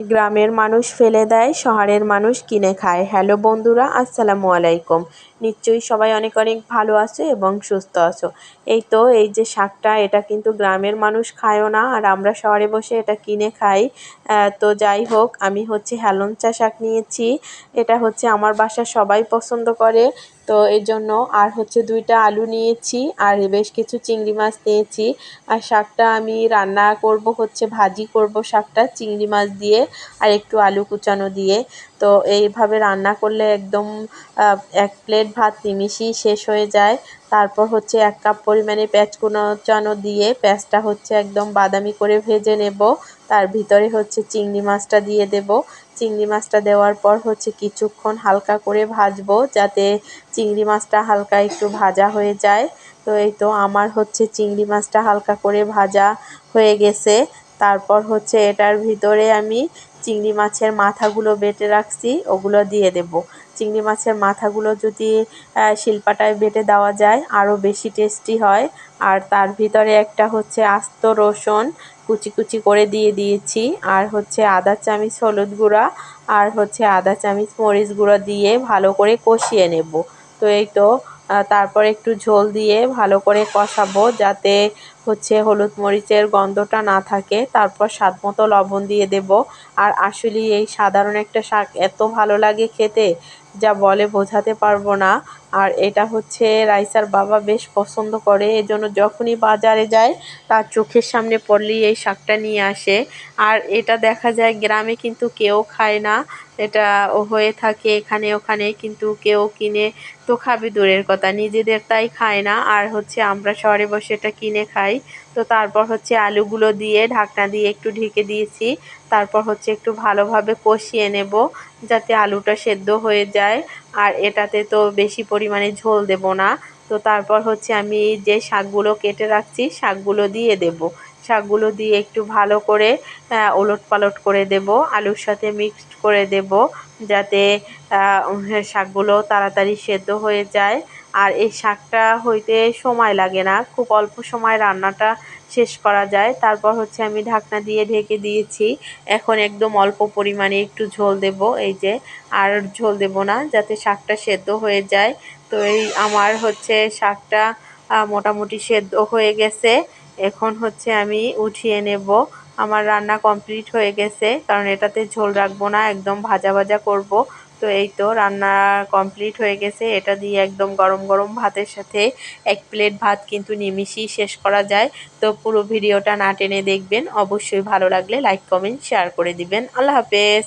গ্রামের মানুষ ফেলে দেয়, শহরের মানুষ কিনে খায়। হ্যালো বন্ধুরা, আসসালামু আলাইকুম। নিশ্চয়ই সবাই অনেক অনেক ভালো আছো এবং সুস্থ আছো। এই তো, এই যে শাকটা, এটা কিন্তু গ্রামের মানুষ খায়ও না, আর আমরা শহরে বসে এটা কিনে খাই। তো যাই হোক, আমি হচ্ছে হেলঞ্চা শাক নিয়েছি। এটা হচ্ছে আমার বাসা, সবাই পছন্দ করে। তো এর জন্য আর হচ্ছে দুইটা আলু নিয়েছি, আর বেশ কিছু চিংড়ি মাছ নিয়েছি। আর শাকটা আমি রান্না করব, হচ্ছে ভাজি করব শাকটা চিংড়ি মাছ দিয়ে আর একটু আলু কুচানো দিয়ে। তো এইভাবে রান্না করলে একদম এক প্লেট ভাত নিমিষেই শেষ হয়ে যায়। তারপর হচ্ছে এক কাপ পরিমাণে পেঁয়াজ কুচানো দিয়ে পেঁয়াজটা হচ্ছে একদম বাদামি করে ভেজে নেব। তার ভিতরে হচ্ছে চিংড়ি মাছটা দিয়ে দেব। চিংড়ি মাছটা দেওয়ার পর হচ্ছে কিছুক্ষণ হালকা করে ভাজবো যাতে চিংড়ি মাছটা হালকা একটু ভাজা হয়ে যায়। তো এই তো আমার হচ্ছে চিংড়ি মাছটা হালকা করে ভাজা হয়ে গেছে। তারপর হচ্ছে এটার ভিতরে আমি চিংড়ি মাছের মাথাগুলো বেটে রাখছি, ওগুলো দিয়ে দেব। চিংড়ি মাছের মাথাগুলো যদি শিলপাটায় বেটে দেওয়া যায়, আরও বেশি টেস্টি হয়। আর তার ভিতরে একটা হচ্ছে আস্ত রসুন, কুচি কুচি করে দিয়ে দিয়েছি। আর হচ্ছে আদা চামিচ হলুদ গুঁড়া, আর হচ্ছে আদা চামিচ মরিচ গুঁড়ো দিয়ে ভালো করে কষিয়ে নেব। তো এই তো তারপর একটু ঝোল দিয়ে ভালো করে কষাবো যাতে হচ্ছে হলুদ মরিচের গন্ধটা না থাকে। তারপর স্বাদ মতো লবণ দিয়ে দেব। আর আসলে এই সাধারণ একটা শাক এত ভালো লাগে খেতে, যা বলে বোঝাতে পারব না। আর এটা হচ্ছে রাইসার বাবা বেশ পছন্দ করে, এজন্য যখনই বাজারে যায় তার চোখের সামনে পড়লেই এই শাকটা নিয়ে আসে। আর এটা দেখা যায় গ্রামে কিন্তু কেউ খায় না, এটা হয়ে থাকে এখানে ওখানে, কিন্তু কেউ কিনে তো খাবে দূরের কথা, নিজেদের তাই খায় না। আর হচ্ছে আমরা শহরে বসে এটা কিনে খাই। তো তারপর হচ্ছে আলুগুলো দিয়ে ঢাকনা দিয়ে একটু ঢেকে দিয়েছি, তারপর হচ্ছে একটু ভালোভাবে কষিয়ে নেব, যাতে আলুটা সেদ্ধ হয়ে যায়। আর এটাতে তো বেশি পরিমাণে ঝোল দেব না। তো তারপর হচ্ছে আমি যে শাকগুলো কেটে রাখছি, শাকগুলো দিয়ে দেব। শাকগুলো দিয়ে একটু ভালো করে ওলট পালট করে দেব, আলুর সাথে মিক্সড করে দেব, যাতে শাকগুলো তাড়াতাড়ি সেদ্ধ হয়ে যায়। আর এই শাকটা হইতে সময় লাগে না, খুব অল্প সময় রান্নাটা শেষ করা যায়। তারপর হচ্ছে আমি ঢাকনা দিয়ে ঢেকে দিয়েছি। এখন একদম অল্প পরিমাণে একটু ঝোল দেব, এই যে, আর ঝোল দেব না, যাতে শাকটা সেদ্ধ হয়ে যায়। তো এই আমার হচ্ছে শাকটা মোটামুটি সেদ্ধ হয়ে গেছে। এখন হচ্ছে আমি উঠিয়ে নেব। আমার রান্না কমপ্লিট হয়ে গেছে, কারণ এটাতে ঝোল রাখব না, একদম ভাজা ভাজা করব। তো এই তো রান্না কমপ্লিট হয়ে গেছে, এটা দিয়ে একদম গরম গরম ভাতের সাথে এক প্লেট ভাত কিন্তু নিমিষেই শেষ করা যায়। তো পুরো ভিডিওটা না টেনে দেখবেন, অবশ্যই ভালো লাগলে লাইক, কমেন্ট, শেয়ার করে দিবেন। আল্লাহ হাফেজ।